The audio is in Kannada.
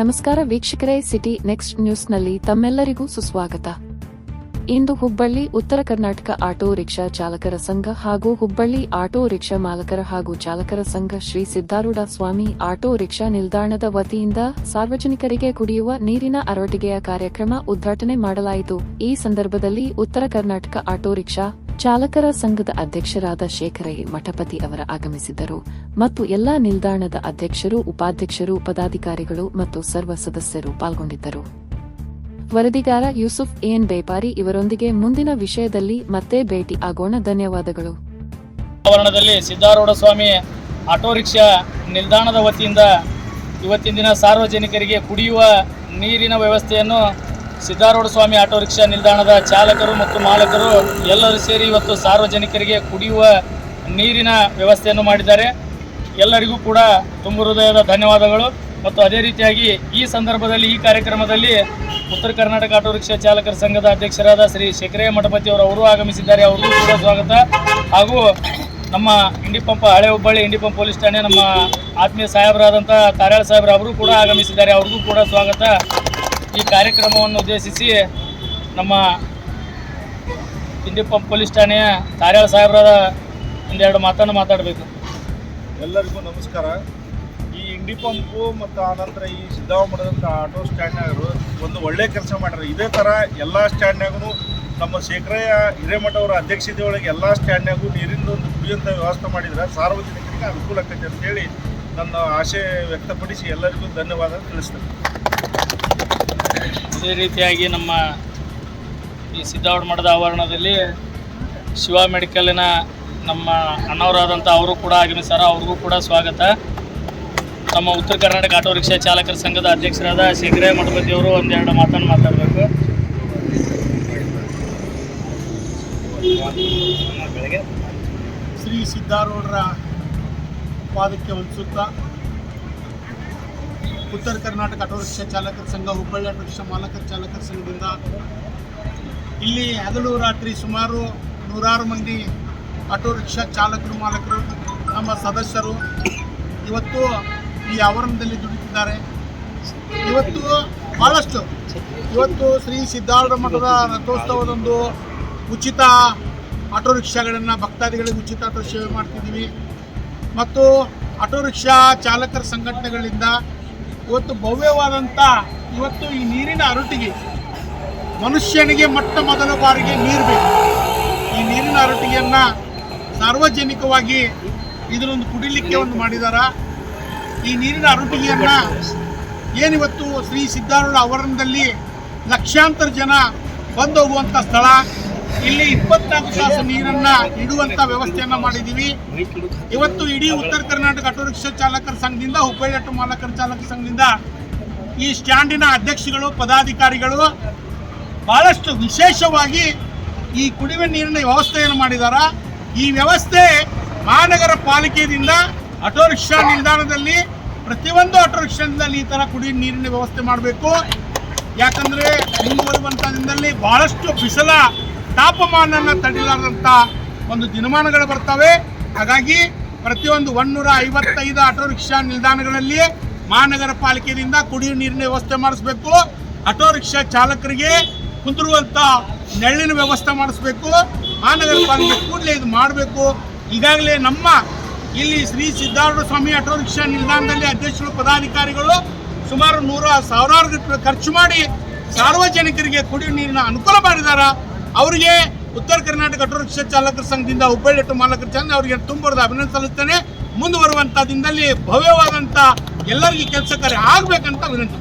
ನಮಸ್ಕಾರ ವೀಕ್ಷಕರೇ, ಸಿಟಿ ನೆಕ್ಸ್ಟ್ ನ್ಯೂಸ್ನಲ್ಲಿ ತಮ್ಮೆಲ್ಲರಿಗೂ ಸುಸ್ವಾಗತ. ಇಂದು ಹುಬ್ಬಳ್ಳಿ, ಉತ್ತರ ಕರ್ನಾಟಕ ಆಟೋ ರಿಕ್ಷಾ ಚಾಲಕರ ಸಂಘ ಹಾಗೂ ಹುಬ್ಬಳ್ಳಿ ಆಟೋ ರಿಕ್ಷಾ ಮಾಲಕರ ಹಾಗೂ ಚಾಲಕರ ಸಂಘ ಶ್ರೀ ಸಿದ್ದಾರೂಢ ಸ್ವಾಮಿ ಆಟೋ ರಿಕ್ಷಾ ನಿಲ್ದಾಣದ ವತಿಯಿಂದ ಸಾರ್ವಜನಿಕರಿಗೆ ಕುಡಿಯುವ ನೀರಿನ ಅರವಟಿಗೆಯ ಕಾರ್ಯಕ್ರಮ ಉದ್ಘಾಟನೆ ಮಾಡಲಾಯಿತು. ಈ ಸಂದರ್ಭದಲ್ಲಿ ಉತ್ತರ ಕರ್ನಾಟಕ ಆಟೋ ರಿಕ್ಷಾ ಚಾಲಕರ ಸಂಘದ ಅಧ್ಯಕ್ಷರಾದ ಶೇಖರಯ್ಯ ಮಠಪತಿ ಅವರ ಆಗಮಿಸಿದ್ದರು ಮತ್ತು ಎಲ್ಲಾ ನಿಲ್ದಾಣದ ಅಧ್ಯಕ್ಷರು, ಉಪಾಧ್ಯಕ್ಷರು, ಪದಾಧಿಕಾರಿಗಳು ಮತ್ತು ಸರ್ವ ಸದಸ್ಯರು ಪಾಲ್ಗೊಂಡಿದ್ದರು. ವರದಿಗಾರ ಯೂಸುಫ್ ಎನ್ ಬೇಪಾರಿ ಇವರೊಂದಿಗೆ ಮುಂದಿನ ವಿಷಯದಲ್ಲಿ ಮತ್ತೆ ಭೇಟಿ ಆಗೋಣ. ಧನ್ಯವಾದಗಳು. ಆವರಣದಲ್ಲಿ ಸ್ವಾಮಿ ಆಟೋ ರಿಕ್ಷಾ ನಿಲ್ದಾಣದ ವತಿಯಿಂದ ಇವತ್ತಿನ ದಿನ ಸಾರ್ವಜನಿಕರಿಗೆ ಕುಡಿಯುವ ನೀರಿನ ವ್ಯವಸ್ಥೆಯನ್ನು ಸಿದ್ದಾರೂಢ ಸ್ವಾಮಿ ಆಟೋ ರಿಕ್ಷಾ ನಿಲ್ದಾಣದ ಚಾಲಕರು ಮತ್ತು ಮಾಲಕರು ಎಲ್ಲರೂ ಸೇರಿ ಇವತ್ತು ಸಾರ್ವಜನಿಕರಿಗೆ ಕುಡಿಯುವ ನೀರಿನ ವ್ಯವಸ್ಥೆಯನ್ನು ಮಾಡಿದ್ದಾರೆ. ಎಲ್ಲರಿಗೂ ಕೂಡ ತುಂಬ ಹೃದಯದ ಧನ್ಯವಾದಗಳು. ಮತ್ತು ಅದೇ ರೀತಿಯಾಗಿ ಈ ಸಂದರ್ಭದಲ್ಲಿ, ಈ ಕಾರ್ಯಕ್ರಮದಲ್ಲಿ ಉತ್ತರ ಕರ್ನಾಟಕ ಆಟೋ ರಿಕ್ಷಾ ಚಾಲಕರ ಸಂಘದ ಅಧ್ಯಕ್ಷರಾದ ಶ್ರೀ ಶೇಖರಯ್ಯ ಮಠಪತಿ ಅವರು ಅವರು ಆಗಮಿಸಿದ್ದಾರೆ. ಅವರಿಗೂ ಕೂಡ ಸ್ವಾಗತ. ಹಾಗೂ ನಮ್ಮ ಇಂಡಿಪಂಪ ಹಳೆ ಹುಬ್ಬಳ್ಳಿ ಇಂಡಿ ಪಂಪ್ ಪೊಲೀಸ್ ಠಾಣೆ ನಮ್ಮ ಆತ್ಮೀಯ ಸಾಹೇಬರಾದಂಥ ತಾರಾಳ ಸಾಹೇಬ್ರು, ಅವರು ಕೂಡ ಆಗಮಿಸಿದ್ದಾರೆ. ಅವ್ರಿಗೂ ಕೂಡ ಸ್ವಾಗತ. ಈ ಕಾರ್ಯಕ್ರಮವನ್ನು ಉದ್ದೇಶಿಸಿ ನಮ್ಮ ಇಂಡಿ ಪಂಪ್ ಪೊಲೀಸ್ ಠಾಣೆಯ ತಾರ್ಯಾಳ ಸಾಹೇಬ್ರಾದ ಒಂದೆರಡು ಮಾತನ್ನು ಮಾತಾಡಬೇಕು. ಎಲ್ಲರಿಗೂ ನಮಸ್ಕಾರ. ಈ ಇಂಡಿ ಪಂಪು ಮತ್ತು ಆನಂತರ ಈ ಸಿದ್ಧಾವ ಮಠದಂಥ ಆಟೋ ಸ್ಟ್ಯಾಂಡ್ನಾಗರು ಒಂದು ಒಳ್ಳೆ ಕೆಲಸ ಮಾಡ್ಯಾರ. ಇದೇ ಥರ ಎಲ್ಲ ಸ್ಟ್ಯಾಂಡ್ನಾಗೂ ನಮ್ಮ ಶೇಖರಯ್ಯ ಹಿರೇಮಠ ಅವರ ಅಧ್ಯಕ್ಷತೆ ಒಳಗೆ ಎಲ್ಲ ಸ್ಟ್ಯಾಂಡ್ನಾಗೂ ನೀರಿನ ಒಂದು ಕುಡಿಯುವಂಥ ವ್ಯವಸ್ಥೆ ಮಾಡಿದ್ರೆ ಸಾರ್ವಜನಿಕರಿಗೆ ಅನುಕೂಲ ಆಕೈತೆ ಅಂತೇಳಿ ನನ್ನ ಆಶೆ ವ್ಯಕ್ತಪಡಿಸಿ ಎಲ್ಲರಿಗೂ ಧನ್ಯವಾದ ತಿಳಿಸ್ತೇನೆ. ಅದೇ ರೀತಿಯಾಗಿ ನಮ್ಮ ಈ ಸಿದ್ದಾವಡ ಮಠದ ಆವರಣದಲ್ಲಿ ಶಿವ ಮೆಡಿಕಲಿನ ನಮ್ಮ ಅಣ್ಣವರಾದಂಥ ಅವರು ಕೂಡ ಆಗಮಿಸ್ತಾರ ಅವ್ರಿಗೂ ಕೂಡ ಸ್ವಾಗತ. ನಮ್ಮ ಉತ್ತರ ಕರ್ನಾಟಕ ಆಟೋ ರಿಕ್ಷಾ ಚಾಲಕರ ಸಂಘದ ಅಧ್ಯಕ್ಷರಾದ ಶೇಖರೇ ಮಠಪತಿ ಅವರು ಒಂದೆರಡು ಮಾತನ್ನು ಮಾತಾಡಬೇಕು. ಶ್ರೀ ಸಿದ್ಧಾರೂಢರ ಪಾದಕ್ಕೆ ವಂದಿಸುತ್ತಾ ಉತ್ತರ ಕರ್ನಾಟಕ ಆಟೋ ರಿಕ್ಷಾ ಚಾಲಕರ ಸಂಘ, ಹುಬ್ಬಳ್ಳಿ ಆಟೋ ರಿಕ್ಷಾ ಮಾಲಕರ ಚಾಲಕರ ಸಂಘದಿಂದ ಇಲ್ಲಿ ಹಗಲು ರಾತ್ರಿ ಸುಮಾರು ನೂರಾರು ಮಂದಿ ಆಟೋ ರಿಕ್ಷಾ ಚಾಲಕರು, ಮಾಲಕರು, ನಮ್ಮ ಸದಸ್ಯರು ಇವತ್ತು ಈ ಆವರಣದಲ್ಲಿ ದುಡಿತಿದ್ದಾರೆ. ಇವತ್ತು ಭಾಳಷ್ಟು ಇವತ್ತು ಶ್ರೀ ಸಿದ್ಧಾರ್ಥ ಮಠದ ರಥೋತ್ಸವದೊಂದು ಉಚಿತ ಆಟೋ ರಿಕ್ಷಾಗಳನ್ನು ಭಕ್ತಾದಿಗಳಿಗೆ ಉಚಿತ ಆಟೋ ಸೇವೆ ಮಾಡ್ತಿದ್ದೀವಿ. ಮತ್ತು ಆಟೋ ರಿಕ್ಷಾ ಚಾಲಕರ ಸಂಘಟನೆಗಳಿಂದ ಇವತ್ತು ಭವ್ಯವಾದಂಥ ಇವತ್ತು ಈ ನೀರಿನ ಅರಟಿಗೆ ಮನುಷ್ಯನಿಗೆ ಮೊಟ್ಟ ಮೊದಲ ಬಾರಿಗೆ ನೀರು ಬೇಕು. ಈ ನೀರಿನ ಅರಟಿಗೆಯನ್ನು ಸಾರ್ವಜನಿಕವಾಗಿ ಇದನ್ನೊಂದು ಕುಡಿಲಿಕ್ಕೆ ಒಂದು ಮಾಡಿದಾರ. ಈ ನೀರಿನ ಅರಟಿಗೆಯನ್ನು ಏನಿವತ್ತು ಶ್ರೀ ಸಿದ್ದಾರೂಢ ಆವರಣದಲ್ಲಿ ಲಕ್ಷಾಂತರ ಜನ ಬಂದು ಹೋಗುವಂಥ ಸ್ಥಳ. ಇಲ್ಲಿ ಇಪ್ಪತ್ನಾಲ್ಕು ತಾಸು ನೀರನ್ನ ಇಡುವಂತ ವ್ಯವಸ್ಥೆಯನ್ನ ಮಾಡಿದೀವಿ. ಇವತ್ತು ಇಡೀ ಉತ್ತರ ಕರ್ನಾಟಕ ಆಟೋ ರಿಕ್ಷಾ ಚಾಲಕರ ಸಂಘದಿಂದ ಹುಬ್ಬಳ್ಳಿ ಆಟೋ ಮಾಲಕರ ಚಾಲಕ ಸಂಘದಿಂದ ಈ ಸ್ಟ್ಯಾಂಡಿನ ಅಧ್ಯಕ್ಷಗಳು, ಪದಾಧಿಕಾರಿಗಳು ಬಹಳಷ್ಟು ವಿಶೇಷವಾಗಿ ಈ ಕುಡಿಯುವ ನೀರಿನ ವ್ಯವಸ್ಥೆಯನ್ನು ಮಾಡಿದಾರ. ಈ ವ್ಯವಸ್ಥೆ ಮಹಾನಗರ ಪಾಲಿಕೆಯಿಂದ ಆಟೋ ರಿಕ್ಷಾ ನಿಲ್ದಾಣದಲ್ಲಿ, ಪ್ರತಿಯೊಂದು ಆಟೋ ರಿಕ್ಷಾದಲ್ಲಿ ಈ ತರ ಕುಡಿಯುವ ನೀರಿನ ವ್ಯವಸ್ಥೆ ಮಾಡಬೇಕು. ಯಾಕಂದ್ರೆ ಮುಂದುವರುವಂತ ದಿನದಲ್ಲಿ ಬಹಳಷ್ಟು ಬಿಸಿಲ ತಾಪಮಾನನ ತಡಿಲಾರದಂಥ ಒಂದು ದಿನಮಾನಗಳು ಬರ್ತವೆ. ಹಾಗಾಗಿ ಪ್ರತಿಯೊಂದು ಒಂದೂರ ಐವತ್ತೈದು ಆಟೋ ರಿಕ್ಷಾ ನಿಲ್ದಾಣಗಳಲ್ಲಿ ಮಹಾನಗರ ಪಾಲಿಕೆಯಿಂದ ಕುಡಿಯುವ ನೀರಿನ ವ್ಯವಸ್ಥೆ ಮಾಡಿಸ್ಬೇಕು. ಆಟೋ ರಿಕ್ಷಾ ಚಾಲಕರಿಗೆ ಕುಂದಿರುವಂತ ನೆಳ್ಳಿನ ವ್ಯವಸ್ಥೆ ಮಾಡಿಸ್ಬೇಕು. ಮಹಾನಗರ ಪಾಲಿಕೆ ಕೂಡಲೇ ಇದು ಮಾಡಬೇಕು. ಈಗಾಗಲೇ ನಮ್ಮ ಇಲ್ಲಿ ಶ್ರೀ ಸಿದ್ದಾರೂಢ ಸ್ವಾಮಿ ಆಟೋ ರಿಕ್ಷಾ ನಿಲ್ದಾಣದಲ್ಲಿ ಅಧ್ಯಕ್ಷರು, ಪದಾಧಿಕಾರಿಗಳು ಸುಮಾರು ನೂರ ಸಾವಿರಾರು ಖರ್ಚು ಮಾಡಿ ಸಾರ್ವಜನಿಕರಿಗೆ ಕುಡಿಯುವ ನೀರಿನ ಅನುಕೂಲ ಮಾಡಿದಾರ. ಅವರಿಗೆ ಉತ್ತರ ಕರ್ನಾಟಕ ಆಟೋ ರಿಕ್ಷಾ ಚಾಲಕರ ಸಂಘದಿಂದ ಹುಬ್ಬಳ್ಳಿ ಆಟೋ ಮಾಲಕರ ಚಂದ್ ಅವರಿಗೆ ತುಂಬರದ ಅಭಿನಂದನೆ ಸಲ್ಲಿಸ್ತೇನೆ. ಮುಂದುವರುವಂಥ ದಿನದಲ್ಲಿ ಭವ್ಯವಾದಂತ ಎಲ್ಲರಿಗೂ ಕೆಲಸ ಕಾರ್ಯ ಆಗ್ಬೇಕಂತ ವಿನಂತಿ